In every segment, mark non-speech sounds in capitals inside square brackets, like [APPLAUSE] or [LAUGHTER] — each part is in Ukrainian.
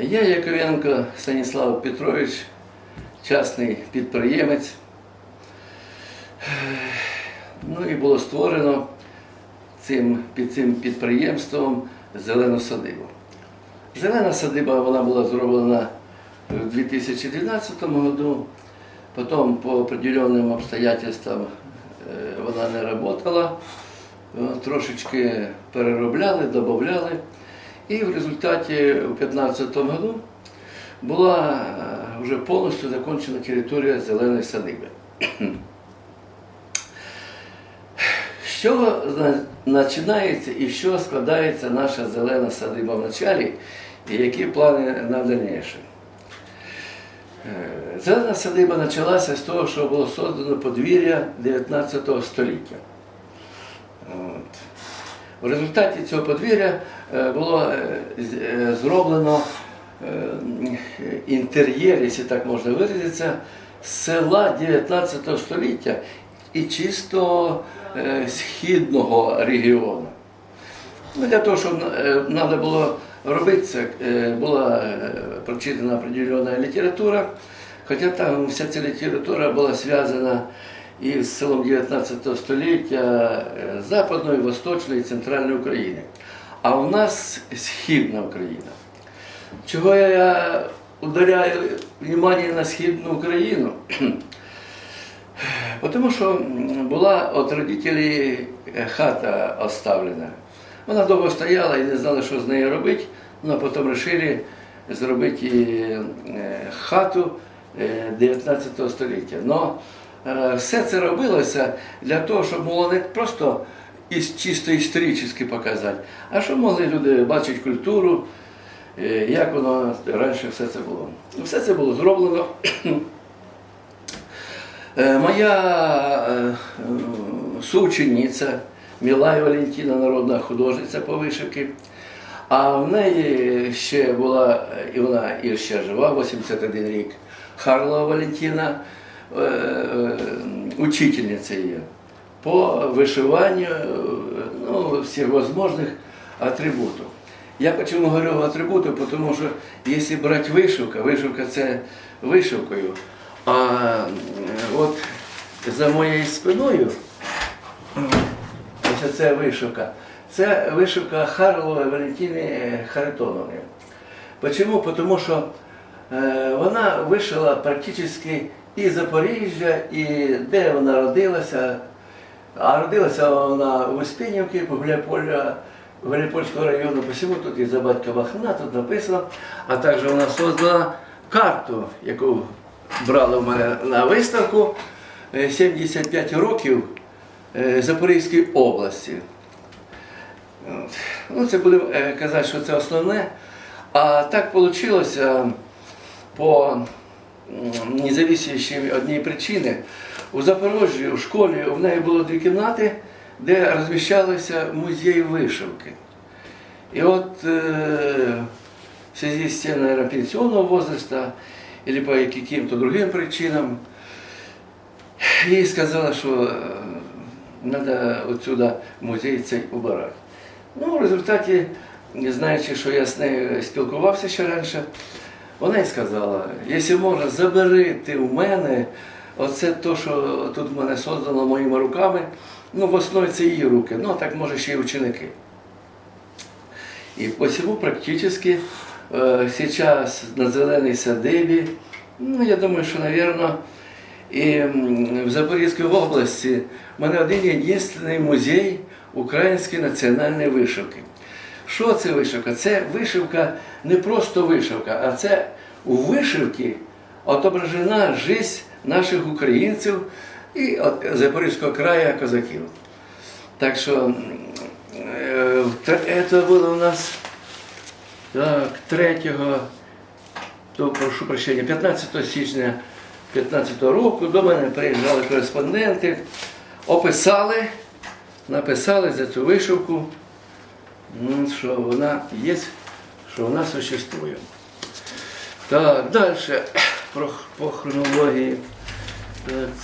Я Яковенко Станіслав Петрович, частний підприємець. Ну і було створено цим, під цим підприємством зелену садибу. Зелена садиба вона була зроблена в 2012 году. Потім по определенным обстоятельствам е, вона не працювала. Трошечки переробляли, додавали. І в результаті у 2015 году була е, вже повністю закончена територія зеленої садиби. З чого починається і чого складається наша зелена садиба в началі, і які плани на дальніше? Е, Зелена садиба почалася з того, що було создано подвір'я 19 століття. От. В результаті цього подвір'я е, було е, е, зроблено інтер'єр, якщо так можна виразитися, села 19 століття і чисто східного регіону. Ну, для того, щоб треба було робити це, була прочитана определенна література, хоча там вся ця література була зв'язана із селом 19 століття е, Западної, Восточної і Центральної України. А у нас Східна Україна. Чого я ударяю внимание на Східну Україну? [CLEARS THROAT] Тому що була від родителей е, хата оставлена. Вона довго стояла і не знали, що з нею робити. Ну, а потім вирішили зробити е, хату е, 19 століття. Но все це робилося для того, щоб було не просто чисто історично показати, а щоб могли люди бачити культуру, е, як воно раніше все це було. Все це було зроблено. Е, Моя е, е, соучениця Мілай Валентина, народна художниця по вишивці. А в неї ще була, е, і вона і ще жива, 81 рік, Харлова Валентина, е, е, учительниця її по вишиванню е, ну, всіх можливих атрибутів. Я почему говорю атрибути, тому що якщо брати вишивка, вишивка це вишивкою, а от за моєю спиною ось це вишивка. Це вишивка Харлової Валентини Харитоновни. Чому? Тому що вона вишила практично і Запоріжжя, і де вона родилася. А родилася вона в Успенівці, Гуляполя, Гуляпольського району, посему тут і за батька Бахна, тут написано. А також вона создала карту, яку брали в мене на виставку е, 75 років е, Запорізької області. Ну, це будемо е, казати, що це основне. А так вийшло по м, независящій від однієї причини. У Запорожжі, у школі, в неї було дві кімнати, де розміщалися музей вишивки. І от е, в связи с тем, наверное, пенсионного возраста или по каким-то другим причинам, їй сказала, що треба отсюда музей цей убирати. Ну, в результаті, знаючи, що я з нею спілкувався ще раніше, вона й сказала, якщо можна, забери ти у мене оце то, що тут в мене создано моїми руками, ну, в основі це її руки, ну, а так може ще й ученики. И посему практически э, сейчас на зеленой садибе, ну, я думаю, що, наверное, і в Запорізькій області в мене один єдиний музей української національної вишивки. Що це вишивка? Це вишивка не просто вишивка, а це у вишивці отображена життя наших українців і Запорізького краю козаків. Так що е, тр- це було у нас так, 3, то прошу прощення, 15 січня 15 року до мене приїжджали кореспонденти, описали, написали за цю вишивку, що вона є, що вона существує. Так, далі по хронології.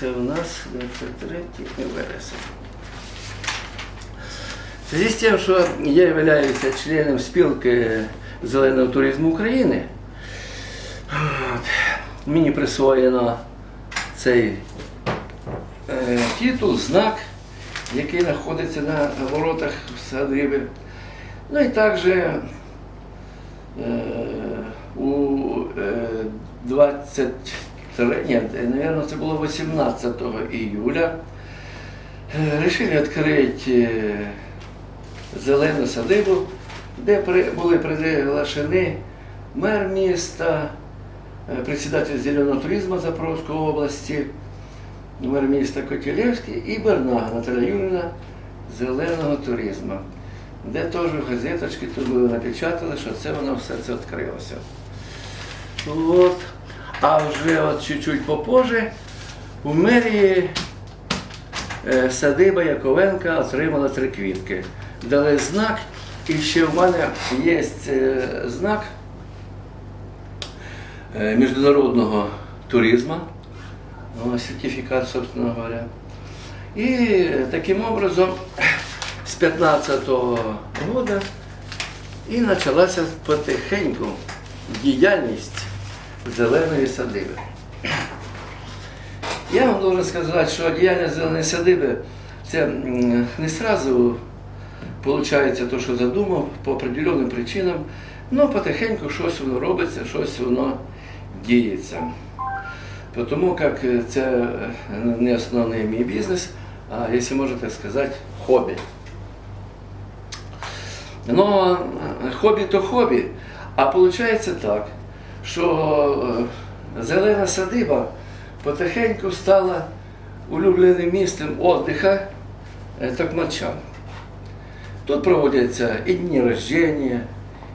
Це у нас 23 вересень. В связи з тим, що я являюся членом спілки зеленого туризму України, мені присвоєно цей е, титул, знак, який знаходиться на воротах садиби. Ну і також е, у е, 23, ні, наверное, це було 18 июля, е, решили відкрити е, зелену садибу, де при- були приглашені мер міста, е, председатель зеленого туризму Запорозької області, мер міста Котілевський і Бернага Наталя Юрівна зеленого туризму, де теж газеточки тут були напечатали, що це воно все це відкрилося. От. А вже от чуть-чуть попозже у мерії е, садиба Яковенка отримала три квітки. Дали знак, і ще в мене є е, знак е, міжнародного туризму, сертифікат, собственно говоря. І таким образом 15-го года і почалася потихеньку діяльність зеленої садиби. Я вам должен сказати, що діяльність зеленої садиби це не сразу виходить те, що задумав, по определенним причинам, але потихеньку щось воно робиться, щось воно діється. Тому як це не основний мій бізнес, а якщо можна так сказати, хобі. Е, хобі то хобі, а виходить так, що е, зелена садиба потихеньку стала улюбленим місцем віддиха е, токмачан. Тут проводяться і дні рождення,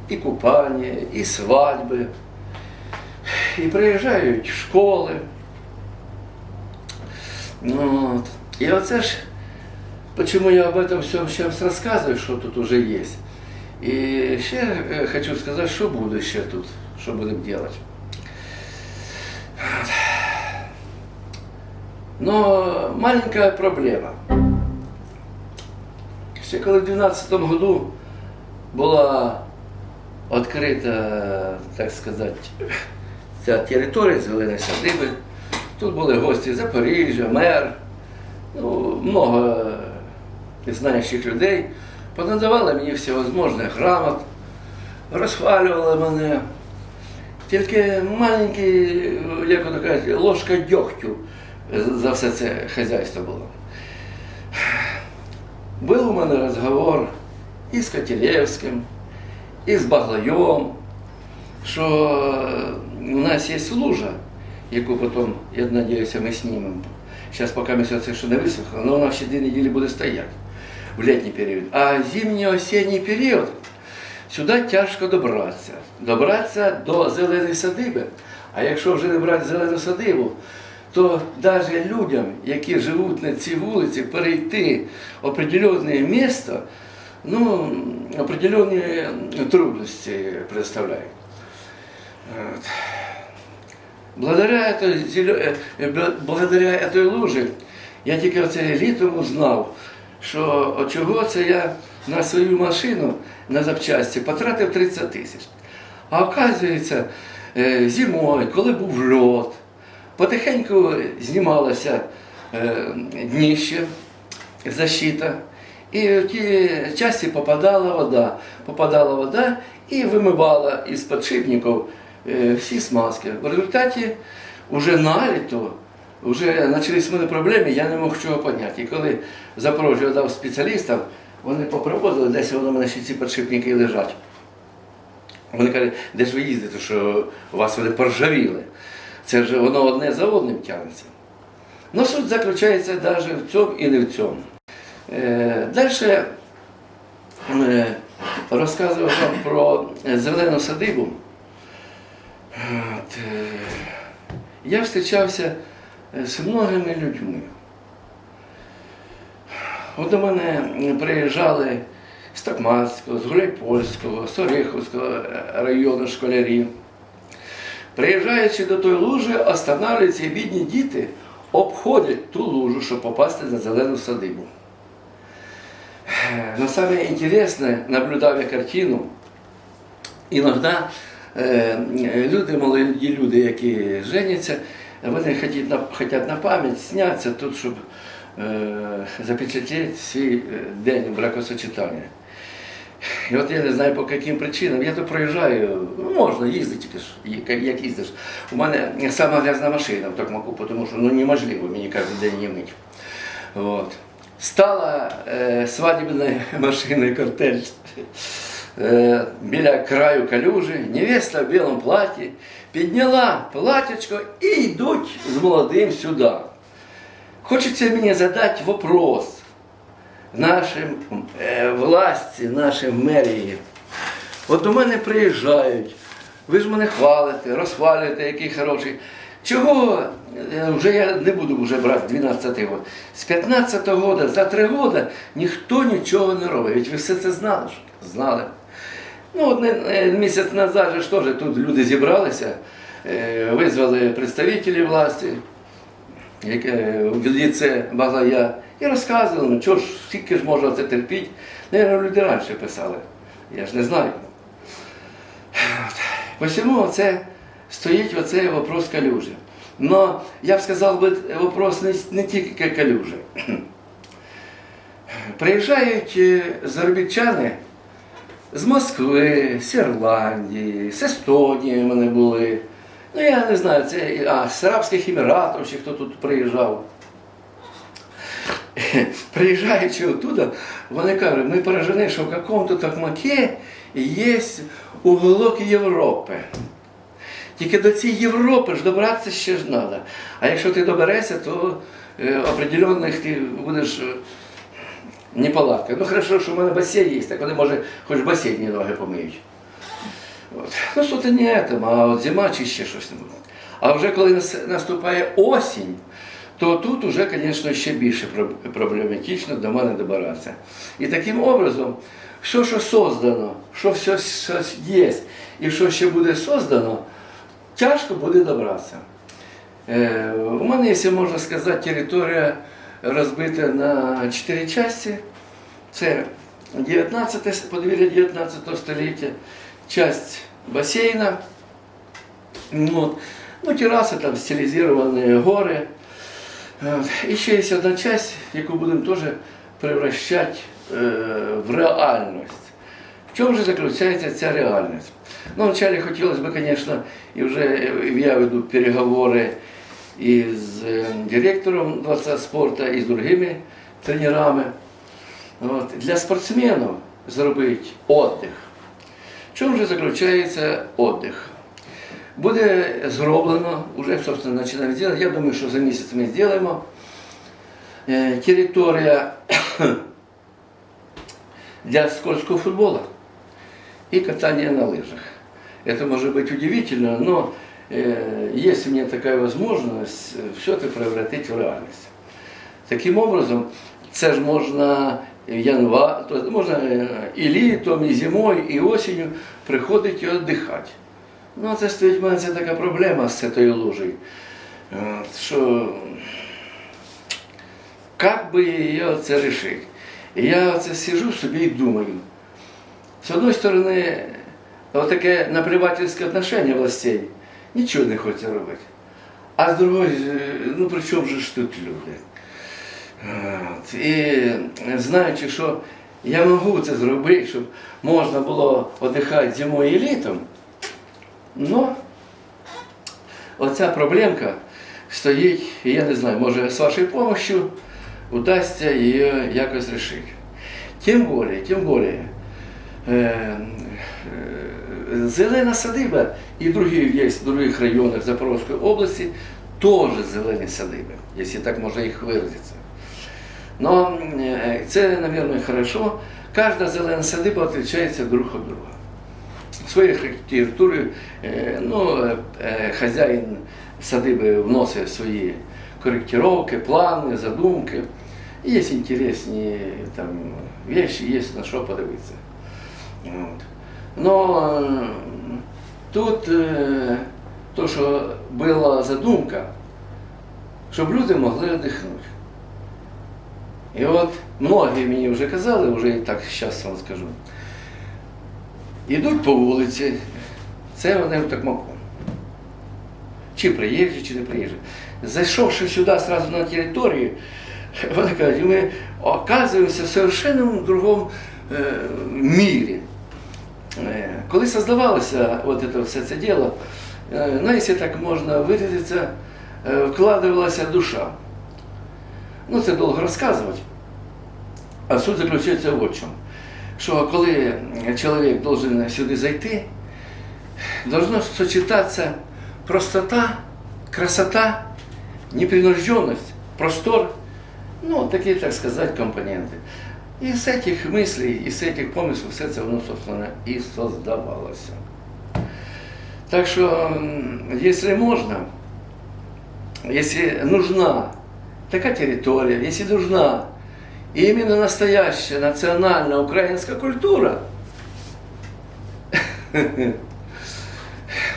і купання, і свадьби, і приїжджають школи. Ну, От. І оце ж, почему я об этом всем сейчас рассказываю, что тут уже есть. И ще э, хочу сказать, что буду ще тут, что будем делать. Но маленькая проблема. Ще коли в 2012 году була відкрита, так сказати, ця територія зеленої садиби, тут були гості з Запоріжжя, мер, ну, много знаючих людей, понадавали мені всевозможних грамот, розхвалювали мене. Тільки маленький, як ото кажуть, ложка дьогтю за все це хазяйство було. Був у мене розговор і з Котелевським, і з Баглайом, що у нас є лужа, яку потім, я сподіваюся, ми знімемо. Зараз поки все це ще не висохло, але вона ще дві неділі буде стояти в літній період. А зимньо-осінній період сюди тяжко добратися. Добратися до зеленої садиби. А якщо вже не брати зелену садибу, то навіть людям, які живуть на цій вулиці, перейти определенне місто, ну, определенні трудності представляють. От. Благодаря этой, зелё- э, бл- благодаря этой лужі я тільки оце літом узнав, що чого це я на свою машину на запчасті потратив 30 тисяч. А оказується, е, зимою, коли був льот, потихеньку знімалося е, дніще, защита. І в ті часті попадала вода, попадала вода і вимивала із подшипників е, всі смазки. В результаті вже наліто, вже почались в мене проблеми, я не мог чого підняти. І коли в Запорожжі дав спеціалістам, вони попроводили, десь воно мене ще ці подшипники лежать. Вони кажуть, де ж ви їздите, що у вас вони поржавіли. Це ж воно одне за одним тягнеться. Ну, суть заключається навіть в цьому і не в цьому. Е, Далі е, розказував вам про е, зелену садибу. От, е, я зустрічався з многими людьми. От до мене приїжджали з Токмацького, з Гуляйпольського, з Ореховського е, району школярі. Приїжджаючи до тої лужі, останавливаються і бідні діти обходять ту лужу, щоб попасти на зелену садибу. Но самое интересное, наблюдав я картину, иногда е, люди, молоді люди, які женяться, вони хочуть на, хочуть на пам'ять зняться тут, щоб е, запечатліти свій е, день бракосочетання. І от я не знаю по яким причинам. Я то проїжджаю, ну, можна їздити, як- їздиш. У мене сама грязна машина в Токмаку, тому що ну, неможливо мені кожен день її мити. Вот. Стала е, свадебною [LAUGHS] машиною картель е, біля краю калюжі, невеста в білому платі, підняла платячко і йдуть з молодим сюди. Хочеться мені задати вопрос нашим е, власті, нашим мерії. От до мене приїжджають, ви ж мене хвалите, розхвалюєте, який хороший. Чого е, вже я не буду вже брати 12 год. З 15-го года, за 3 года ніхто нічого не робить. Ведь ви все це знали? Знали. Ну, от е, місяць назад же теж тут люди зібралися, е, визвали представників власті, яке в ліце Багая, і розказували, ну чого ж, скільки ж можна це терпіти. Наверно, люди раніше писали. Я ж не знаю. От. Посему це стоїть оцей вопрос калюжі. Но я б сказав би, вопрос не, не тільки калюжі. [CLEARS THROAT] Приїжджають е, заробітчани з Москви, з Ірландії, з Естонії вони були. Ну, я не знаю, це а, з Арабських Еміратів, чи хто тут приїжджав. [LAUGHS] Приїжджаючи оттуда, вони кажуть, ми поражені, що в какому-то Токмаке є уголок Європи. Тільки до цієї Європи ж добратися ще ж треба. А якщо ти доберешся, то е, определенних ти будеш е, неполадка. Ну хорошо, що в мене басейн є, так вони може хоч в басейні ноги помиють. От. Ну, що це не етим, а от зима чи ще щось не. А вже коли наступає осінь, то тут уже, звісно, ще більше проблематично до мене добиратися. І таким образом, що що создано, що все щось є, і що ще буде создано, тяжко буде добратися. Е, у мене, якщо можна сказати, територія розбита на чотири частини. Це 19 подвір'я 19 століття, часть басейна, от, ну, тераси, там стилізовані гори. І ще є одна часть, яку будемо теж превращати е, в реальність. В чому же заключається ця реальність? Ну, вначале хотілося б, звісно, і вже я веду переговори із е, директором Дворца спорту і з другими тренерами. От. Для спортсменів зробити віддих. В чому же заключається віддих? Буде зроблено, вже собственно починаємо робити, я думаю, що за місяць ми зробимо. Е, Територія [COUGHS] для скользкого футбола и катания на лыжах. Это может быть удивительно, но э, есть у меня такая возможность все это превратить в реальность. Таким образом, це ж можна январ, то можна е, і літом, і зимою, і осінню приходити і віддихати. Ну, це стоїть в мене це така проблема з цією лужею. От, Що як би її це рішити? І я оце сижу собі і думаю. С одной стороны, вот таке наплевательське отношение властей нічого не хоче робити. А з другої, е, ну при чому ж тут люди? І знаючи, що я можу це зробити, щоб можна було віддихати зимою і літом, ну, оця проблемка стоїть, я не знаю, може з вашою допомогою удасться її якось рішити. Тим більше, тим більше, е, е, зелена садиба і другі є в других районах Запорізької області теж зелені садиби, якщо так можна їх виразитися. Но е, це, мабуть, хорошо. Кожна зелена садиба відрізняється друг від друга. Своєю архітектурою е, ну, е, е, хазяїн садиби вносить свої корректировки, плани, задумки. Є інтересні там вещи, є на що подивитися. От. Но тут е, то, що була задумка, щоб люди могли віддихнути. І от многі мені вже казали, вже і так зараз вам скажу. Йдуть по вулиці, Це вони в Токмаку. Чи приїжджі, чи не приїжджі. Зайшовши сюди сразу на територію, [LAUGHS] вони кажуть, ми оказуємося в совершенно другому е, мірі. Е, Коли создавалося от это, все це діло, е, ну, якщо так можна виразитися, е, вкладувалася душа. Ну, це довго розказувати. А суть заключається в чому. Що коли чоловік должен сюди зайти, должно сочетаться простота, красота, непринужденность, простор, ну, такі, так сказати, компоненти. І з цих мислей, і з цих помислів все це воно, собственно, і создавалося. Так що, якщо можна, если нужна такая территория, если нужна именно настоящая национальная украинская культура, [LAUGHS]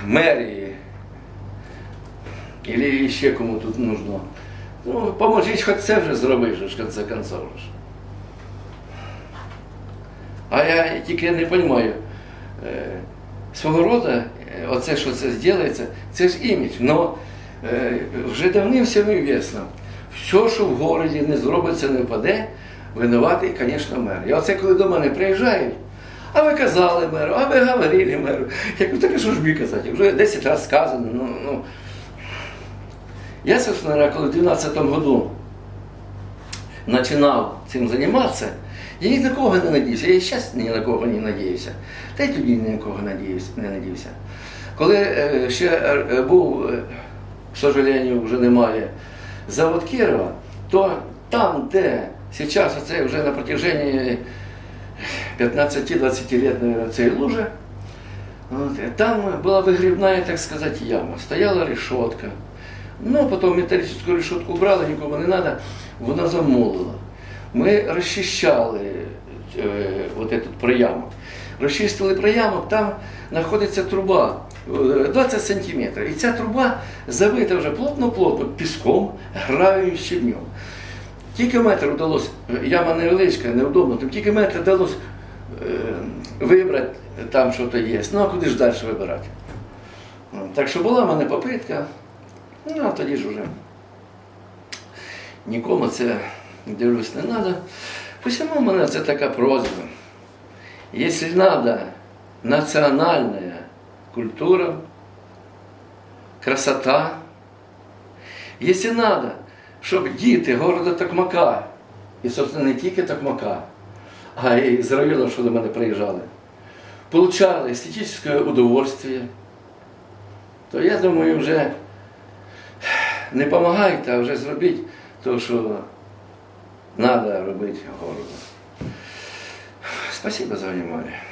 мэрии или ще кому тут нужно, ну, поможіть хоч це вже зробиш, в конце концов. А я тільки не розумію, е, свого роду, е, оце, що це зробиться, це ж імідж. Но е, вже давним-сявим відомо, все, що в городі не зробиться, не впаде, винуватий, звісно, мер. І оце коли до мене приїжджають, а ви казали меру, а ви говорили меру. Я кажу, так що ж мені казати? Вже 10 разів сказано. Ну, ну. Я, собственно коли в 2012 году починав цим займатися, я ні на кого не надіявся. Я і зараз ні на кого не надіюся. Та й тоді ні на кого не надіявся. Коли е, ще е, був, е, к сожалению, вже немає завод Кірова, то там, де зараз оце вже на протяжении 15-20 лет, наверное, цієї лужи, от, там була вигрібна, так сказати, яма. Стояла решетка. Ну, потом металлическую решетку убрали, нікому не треба, вона замолила. Ми розчищали е, вот этот проямок. Розчистили проямок, там знаходиться труба е, 20 сантиметрів. І ця труба забита вже плотно-плотно піском, гравію, щебнем. Тільки метр вдалося, яма невеличка, неудобно, там тільки метр вдалося е, вибрати, там що то є. Ну а куди ж далі вибирати? Так що була в мене попитка, ну а тоді ж уже нікому це дивлюсь не треба. Посему в мене це така просьба. Якщо треба національна культура, красота, якщо треба, щоб діти города Токмака, і, собственно, не тільки Токмака, а й з району, що до мене приїжджали, получали естетичне удовольствие, то я думаю, вже не допомагайте, а вже зробіть те, що треба робити городу. Спасибо за внимание.